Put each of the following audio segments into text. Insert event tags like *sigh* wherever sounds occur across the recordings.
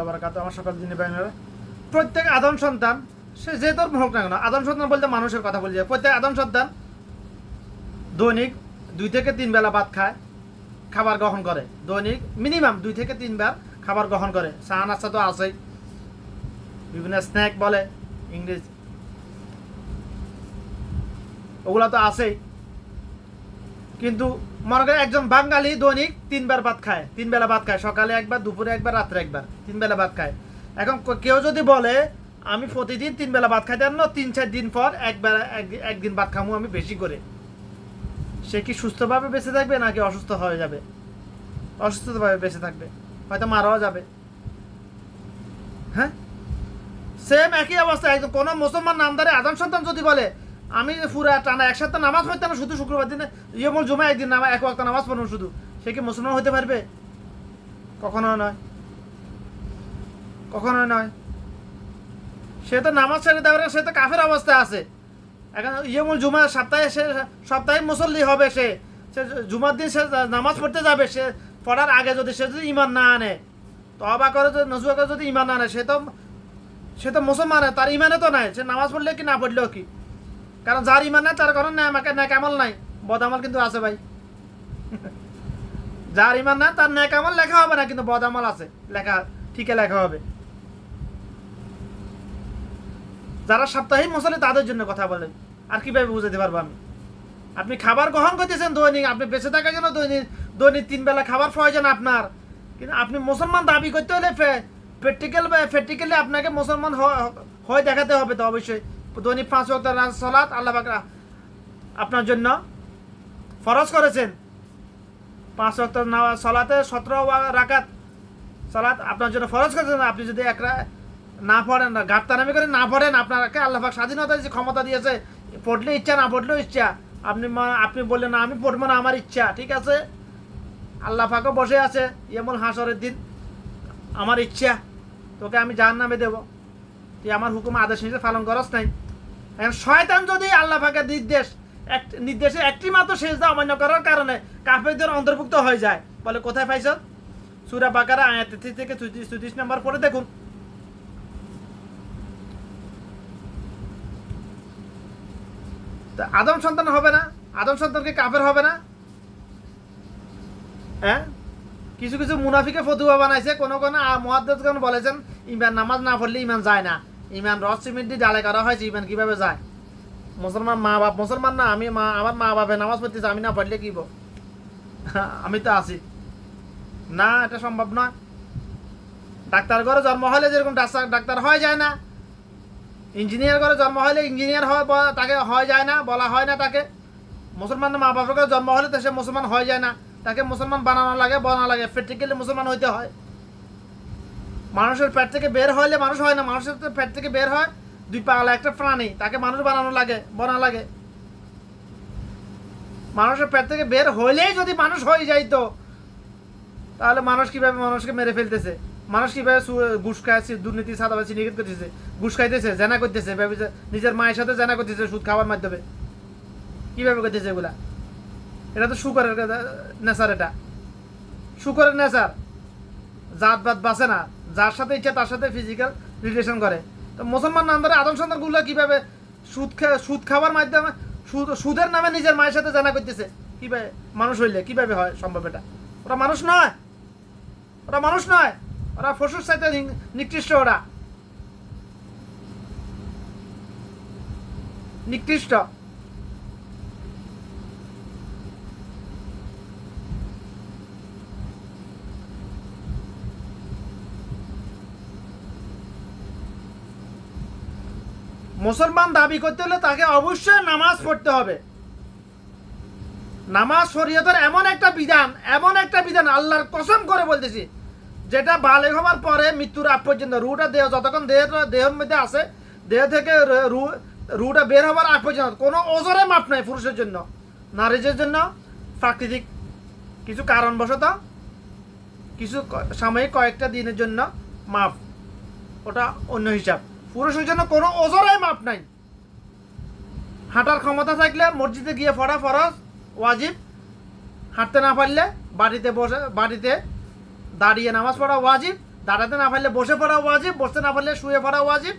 আমার সকল দিনে প্রত্যেক আদম সন্তান, সে যে তোর হোক না কেন, আদম সন্তান বলতে মানুষের কথা বলছে প্রত্যেক আদম সন্তান দৈনিক দুই থেকে তিন বেলা ভাত খায়, খাবার গ্রহণ করে। দৈনিক মিনিমাম দুই থেকে তিনবার খাবার গ্রহণ করে। চা নাস্তা তো আছেই। বিভিন্ন স্ন্যাক বলে, ইংরেজ। ওগুলা তো আছেই। কিন্তু মনে করেন একজন বাঙালি দৈনিক তিনবার ভাত খায় তিন বেলা ভাত খায়, সকালে একবার, দুপুরে একবার, রাত্রে একবার তিন বেলা ভাত খায়। এখন কেউ যদি বলে, আমি প্রতিদিন তিন বেলা ভাত খাইতে না, তিন চার দিন পর একবার, এক- একদিন ভাত খামু আমি বেশি করে। সে কি সুস্থভাবে বেঁচে থাকবে নাকি অসুস্থ হয়ে যাবে? অসুস্থভাবে বেঁচে থাকবে, হয়তো মারাও যাবে। হ্যাঁ? সেম একই অবস্থা, একদম কোনো মুসলমান নামদারে আদম সন্তান যদি বলে আমি পুরা টানা এক সপ্তাহ নামাজ না শুধু শুক্রবার দিনে, ইয়মল জুমা একদিন নামা এক ওয়াক্ত নামাজ পড়ুন শুধু। সে কি মুসলমান হতে পারবে? কখনো নয়। কখনো নয়। সে তো নামাজ ছেড়ে দেওয়ার সে তো কাফের অবস্থায় আছে। এখন ইয়মুল জুমা সপ্তাহে সে সপ্তাহে মুসল্লি হবে সে। সে জুমার দিন সে নামাজ পড়তে যাবে, সে পড়ার আগে যদি সে যদি ইমান না আনে তবা করে যদি নজুয়া করে যদি ইমান না আনে, সে তো সে তো মুসলমান, তার ইমানে তো নাই। সে নামাজ পড়লে কি, না পড়লেও কি? কারণ যার ইমান নাই, তার কারণ আমাকে ন্যাক নাই। বদামল কিন্তু আছে ভাই। *laughs* যার ইমান নাই, তার ন্যাক আমল লেখা হবে না, কিন্তু বদামল আছে। লেখা, ঠিকই লেখা হবে। যারা সাপ্তাহিক মশলে তাদের জন্য কথা বলেন। আর কীভাবে বুঝাতে পারব আমি? আপনি খাবার গ্রহণ করতেছেন দৈনিক, আপনি বেঁচে থাকার জন্য দৈনিক দৈনিক তিন বেলা খাবার প্রয়োজন আপনার। কিন্তু আপনি মুসলমান দাবি করতে হলে প্র্যাকটিক্যাল প্র্যাকটিক্যালি আপনাকে মুসলমান হয়ে দেখাতে হবে তো অবশ্যই। দৈনিক পাঁচ ওয়াক্ত সলাৎ আল্লাহ পাক আপনার জন্য ফরজ করেছেন। পাঁচ ওয়াক্ত সলাতে সতেরো রাকাত সলাৎ আপনার জন্য ফরজ করেছেন। আপনি যদি এক রা- না পড়েন না ঘাটতারামি করে না পড়েন, আপনাকে আল্লাহ পাক স্বাধীনতা দিয়েছে, ক্ষমতা দিয়েছে। পড়লে ইচ্ছা, না পড়লেও ইচ্ছা। আপনি আপনি বললেন, না, আমি পড়ব না, আমার ইচ্ছা। ঠিক আছে? আল্লাহ পাকও বসে আছে এমন হাসরের দিন। আমার ইচ্ছা, তোকে আমি জাহান নামে দেবো। তুই আমার হুকুম, আদেশ নিতে পালন করস নাই। শয়তান যদি আল্লাহ পাকের নির্দেশ নির্দেশে একটি মাত্র শেষ দা অমান্য করার কারণে কাফেরদের অন্তর্ভুক্ত হয়ে যায়, বলে কোথায় পাইছ? সুরা বাকারা, আয়াত তেত্রিশ থেকে চৌত্রিশ নম্বর পরে দেখুন। আদম সন্তান হবে না, আদম সন্তানকে কাফের হবে না? হ্যাঁ? কিছু কিছু মুনাফিকে ফতুয়া বানাইছে, কোনো কোনো মহাদ্দেশগণ বলেছেন ইমান নামাজ না পড়লে ইমান যায় না। ইমান রস সিমেন্ট দিয়ে ডালে করা হয়েছে ইমান কীভাবে যায়? মুসলমান মা বাপ মুসলমান না, আমি মা আমার মা বাপে নামাজ পড়তেছে, আমি না পড়লে কি? *laughs* আমি তো আছি। না, এটা সম্ভব নয়। ডাক্তার ঘরে জন্ম হলে যেরকম ডাক্তার ডাক্তার হয়ে যায় না, ইঞ্জিনিয়ার ঘরে জন্ম হলে ইঞ্জিনিয়ার হয় তাকে হয় যায় না, বলা হয় না তাকে। মুসলমান মা ঘরে জন্ম হলে তো সে মুসলমান হয়ে যায় না। তাকে মুসলমান বানানো লাগে বানানো লাগে। প্র্যাকটিক্যালি মুসলমান হইতে হয়। মানুষের পেট থেকে বের হইলে মানুষ হয় না, মানুষের পেট থেকে বের হয়। দুই পাগলা একটা প্রাণী, তাকে মানুষ বানানো লাগে, বানা লাগে। মানুষের পেট থেকে বের হইলেই যদি মানুষ হয়ে যাইতো, তাহলে মানুষ কীভাবে মানুষকে মেরে ফেলতেছে? মানুষ কীভাবে ঘুষ খাচ্ছে দুর্নীতি সাদাবাসি নিগেট করতেছে? ঘুষ খাইতেছে, জেনা করতেছে নিজের মায়ের সাথে জেনা করতেছে সুদ খাওয়ার মাধ্যমে। কীভাবে করতেছে এগুলা? এটা তো শুকরের নেচার এটা। শুকরের নেচার জাত বাত বাঁচে না। যার সাথে ইচ্ছা, তার সাথে ফিজিক্যাল রিলেশন করে। তো মুসলমান নাম ধরে আদম সন্তানগুলো কীভাবে সুদ সুদ খাওয়ার মাধ্যমে সুদ সুদের নামে নিজের মায়ের সাথে জানা করতেছে? কীভাবে মানুষ হইলে, কীভাবে হয় সম্ভব এটা? ওরা মানুষ নয়। ওরা মানুষ নয়। ওরা পশুর সাথে নিকৃষ্ট ওরা। নিকৃষ্ট। মুসলমান দাবি করতে হলে তাকে অবশ্যই নামাজ পড়তে হবে। নামাজ শরীয়তের এমন একটা বিধান, এমন একটা বিধান আল্লাহর কসম করে বলতেছি, যেটা বালেগ হওয়ার পরে মৃত্যুর আগ পর্যন্ত রুটা দেহ, যতক্ষণ দেহ, দেহের মধ্যে আছে, দেহ থেকে রু রুটা বের হওয়ার আগ পর্যন্ত কোনো ওজরে মাপ নাই পুরুষের জন্য, নারীদের জন্য। প্রাকৃতিক কিছু কারণবশত কিছু সাময়িক কয়েকটা দিনের জন্য মাপ, ওটা অন্য হিসাব। পুরুষের জন্য কোনো ওজরে মাপ নাই। হাঁটার ক্ষমতা থাকলে মসজিদে গিয়ে পড়া ফরজ, ওয়াজিব। হাঁটতে না পারলে বাড়িতে বসে, বাড়িতে দাঁড়িয়ে নামাজ পড়া ওয়াজিব। দাঁড়াতে না পারলে বসে পড়া ওয়াজিব, বসতে না পারলে শুয়ে পড়া ওয়াজিব।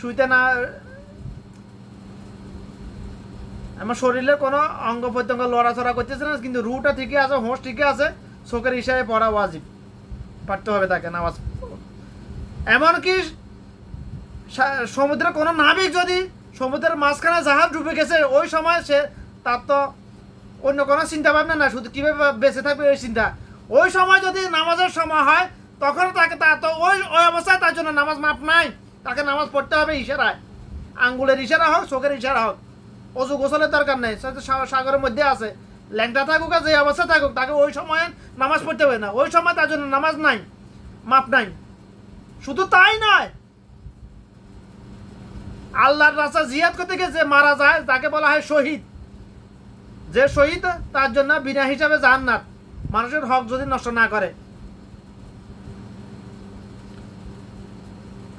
শুইতে না, আমার শরীরের কোনো অঙ্গ প্রত্যঙ্গ লড়াচড়া করতেছে না, কিন্তু রুটা ঠিকই আছে, হোঁশ ঠিকই আছে চোখের হিসাবে পড়া ওয়াজিব। পারতে হবে তাকে নামাজ। এমনকি সমুদ্রে কোনো নাবিক যদি সমুদ্রের মাঝখানে জাহাজ ডুবে গেছে, ওই সময় সে তার তো অন্য কোনো চিন্তা ভাবনা না শুধু কীভাবে বেঁচে থাকবে ওই চিন্তা। ওই সময় যদি নামাজের সময় হয়, তখন তাকে তা তো ওই ওই অবস্থায় তার জন্য নামাজ মাপ নাই। তাকে নামাজ পড়তে হবে ইশারায়। আঙ্গুলের ইশারা হোক, চোখের ইশারা হোক। অজু গোসলের দরকার নেই সাগরের মধ্যে আছে। ল্যাংটা থাকুক আর যে অবস্থা থাকুক, তাকে ওই সময় নামাজ পড়তে হবে না। ওই সময় তার জন্য নামাজ নাই মাপ নাই। শুধু তাই নয় আল্লাহর রাস্তা জিয়াদ করতে গিয়ে যে মারা যায়, তাকে বলা হয় শহীদ। যে শহীদ, তার জন্য বিনা হিসাবে জান্নাত। মানুষের হক যদি নষ্ট না করে।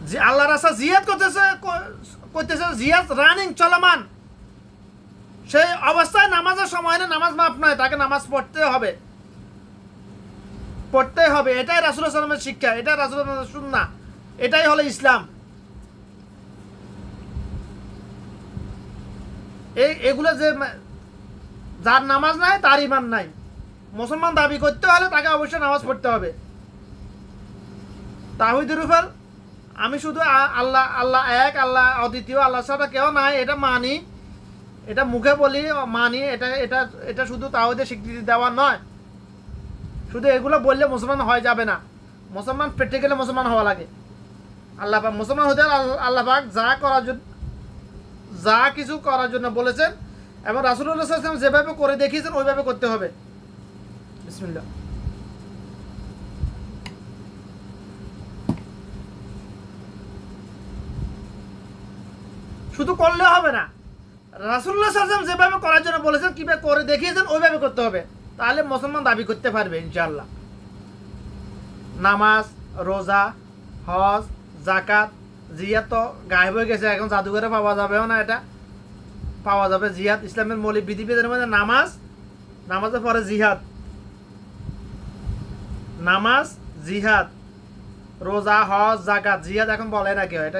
যে আল্লাহ রাস্তা জিয়াদ করতেছে করতেছে জিয়াদ রানিং চলমান। সেই অবস্থায় নামাজের সময় না, নামাজ মাপ নয়, তাকে নামাজ পড়তে হবে। পড়তে হবে। এটাই রাসুল সালামের শিক্ষা, এটাই রাসুল সুন্না এটাই হলো ইসলাম। এই এগুলো যে যার নামাজ নাই, তার ইমান নাই। মুসলমান দাবি করতে হলে তাকে অবশ্যই নামাজ পড়তে হবে। তাহিদুর রুফাল, আমি শুধু আল্লাহ আল্লাহ এক, আল্লাহ অদ্বিতীয় আল্লাহ ছাড়া কেউ নাই, এটা মানি। এটা মুখে বলি, মানি, এটা এটা এটা শুধু তাহিদের স্বীকৃতি দেওয়া নয়। শুধু এগুলো বললে মুসলমান হয়ে যাবে না। মুসলমান পেটে গেলে মুসলমান হওয়া লাগে। আল্লাহ মুসলমান হতে আল্লাহ পাক যা করার জন্য যা কিছু করার জন্য বলেছেন এবং রাসুল্লাহ সাল্লাম যেভাবে করে দেখিয়েছেন, ওইভাবে করতে হবে। বিসমিল্লাহ। শুধু করলে হবে না রাসুল্লাহ সাল্লাম যেভাবে করার জন্য বলেছেন, কীভাবে করে দেখিয়েছেন, ওইভাবে করতে হবে। তাহলে মুসলমান দাবি করতে পারবে ইনশাল্লাহ নামাজ, রোজা, হজ জাকাত জিয়াত তো গায়েব হয়ে গেছে, এখন জাদুঘরে পাওয়া যাবেও না এটা। পাওয়া যাবে জিহাদ ইসলামের মৌলিক বিধিবিধানের মধ্যে নামাজ, নামাজের পরে জিহাদ। নামাজ, জিহাদ, রোজা, হজ জাকাত জিহাদ এখন বলে না কেউ। এটা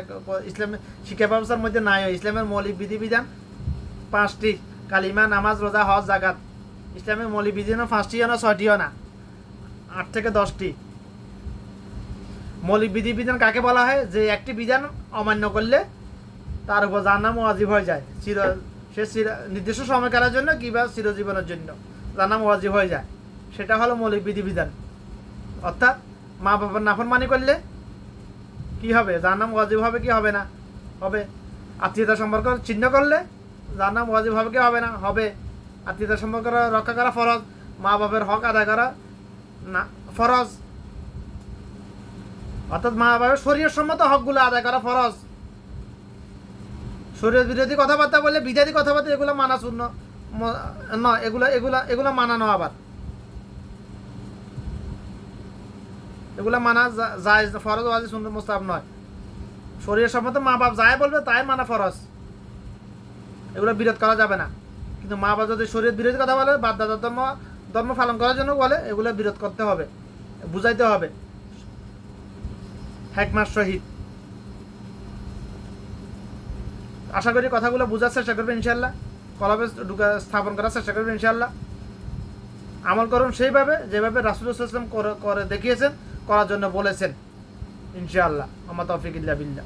ইসলামের শিক্ষা ব্যবস্থার মধ্যে নাই, ইসলামের মৌলিক বিধিবিধান পাঁচটি। কালিমা, নামাজ, রোজা, হজ জাকাত ইসলামের মৌলিক বিধিবিধান পাঁচটিও না, ছয়টিও না। আট থেকে দশটি। মৌলিক বিধিবিধান কাকে বলা হয়? যে একটি বিধান অমান্য করলে তার উপর যার নাম ওয়াজিব হয়ে যায়। চির সে চির নির্দিষ্ট সময়কালের জন্য কিংবা চিরজীবনের জন্য যার নাম ওয়াজিব হয়ে যায়। সেটা হলো মৌলিক বিধিবিধান অর্থাৎ মা বাবার নাফরমানি করলে কি হবে? যার নাম ওয়াজিব হবে কি হবে না? হবে। আত্মীয়তা সম্পর্ক ছিন্ন করলে যার নাম ওয়াজিব হবে কি হবে না? হবে। আত্মীয়তা সম্পর্ক রক্ষা করা ফরজ। মা বাবার হক আদায় করা না ফরজ। অর্থাৎ মা বাবার শরীর সম্মত হকগুলো আদায় করা ফরজ। শরীর বিরোধী কথাবার্তা বললে বিজাতি কথাবার্তা, এগুলো মানা শূন্য নয় এগুলো এগুলো এগুলো মানানো আবার। এগুলো মানা যায় ফরজ ওয়াজি শূন্য মোস্তাব নয়। শরীর সম্মত মা বাপ যাই বলবে, তাই মানা ফরজ। এগুলো বিরোধ করা যাবে না। কিন্তু মা বাবা যদি শরীর বিরোধী কথা বলে বাদ দাদা ধর্ম ধর্ম পালন করার জন্য বলে, এগুলো বিরোধ করতে হবে, বুঝাইতে হবে। হ্যাকমার শহীদ আশা করি কথাগুলো বোঝার চেষ্টা করবেন ইনশাল্লাহ কলাবে স্থাপন করার চেষ্টা করবেন ইনশাল্লাহ আমল করুন সেইভাবে, যেভাবে রাসুল করে করে দেখিয়েছেন, করার জন্য বলেছেন। ইনশাআল্লাহ। আমার তফিক ইল্লা বিল্লাহ।